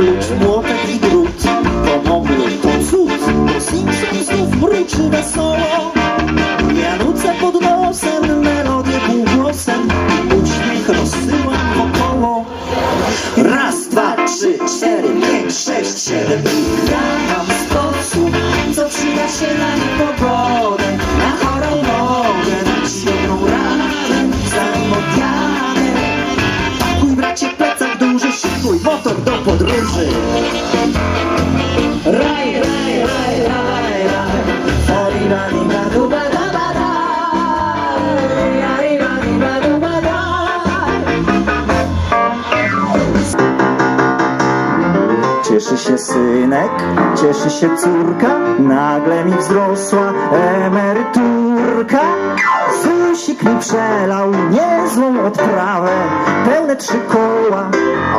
klucz, młotek i drut Ponowny cud Simpson znów mruczy wesoło. Ja nucę pod nosem melodię półgłosem. I uśmiech rozsyłam wokoło. Raz, dwa, trzy, cztery, pięć, sześć, siedem. I raz podróży. Raj, raj, raj, raj, raj. Ori, rani, radu, bada, bada Raj, rani, radu, bada Cieszy się synek, cieszy się córka, nagle mi wzrosła emeryturka. Mi przelał niezłą odprawę, pełne trzy koła,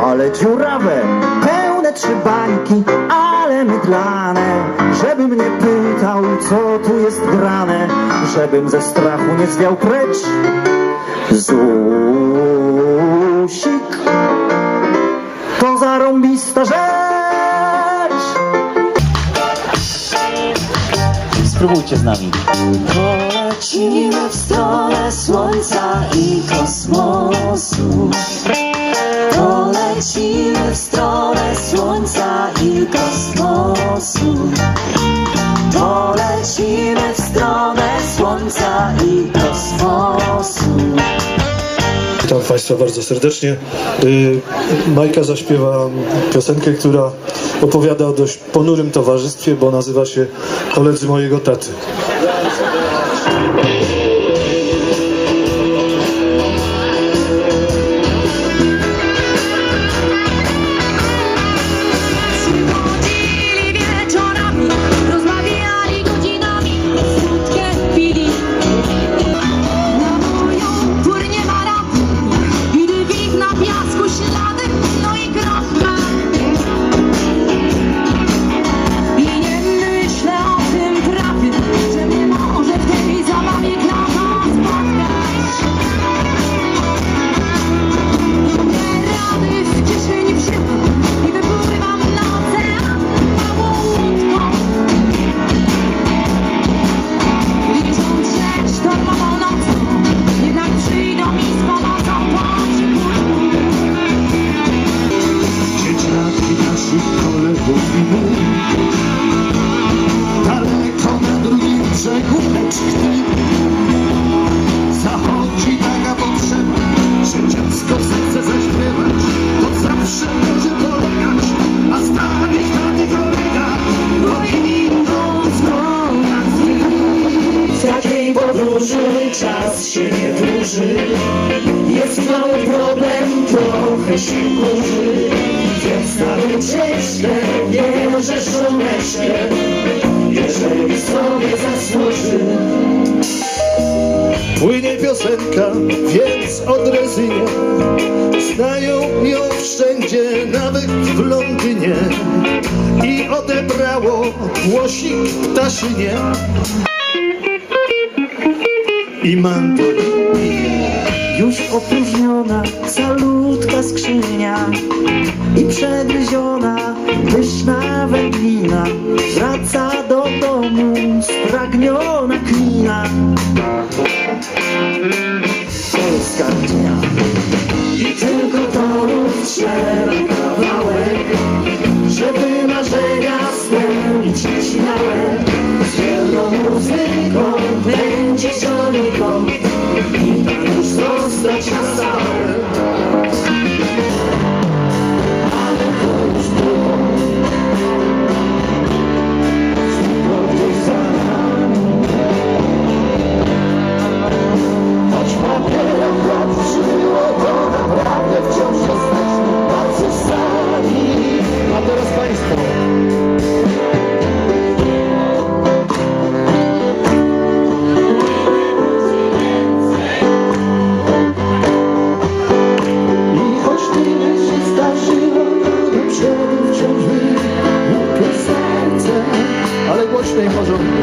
ale dziurawe, pełne trzy bańki, ale mydlane. Żebym nie pytał, co tu jest grane, żebym ze strachu nie zwiał precz. Zusik to zarąbista rzecz. Spróbujcie z nami. Polecimy w stronę słońca i kosmosu. Polecimy w stronę słońca i kosmosu. Polecimy w stronę słońca i kosmosu. Witam Państwa bardzo serdecznie. Y, Majka zaśpiewa piosenkę, która opowiada o dość ponurym towarzystwie, bo nazywa się Koledzy mojego taty. Brzegu lecz tkwi Zachodzi taka potrzeba, że dziecko chce zaśpiewać. To zawsze może polegać, a starych na nie kolega Bo idą z nas W takiej podróży czas się nie dłuży Jest mały problem, trochę się kurzy Więc na wycieczkę bierzesz żoneczkę Jeżeli Płynie piosenka, więc odrezynie. Znają ją wszędzie, nawet w Londynie. I odebrało głosik ptaszynie I mandolin. Już opróżniona salutka skrzynia I przegryziona pyszna wędlina spragniona klina Polska dnia I tylko torów trzeba kawałek Żeby marzenia spełnić śmiałe Z wielką muzyką będzie zioniką Ale głośniej porządnie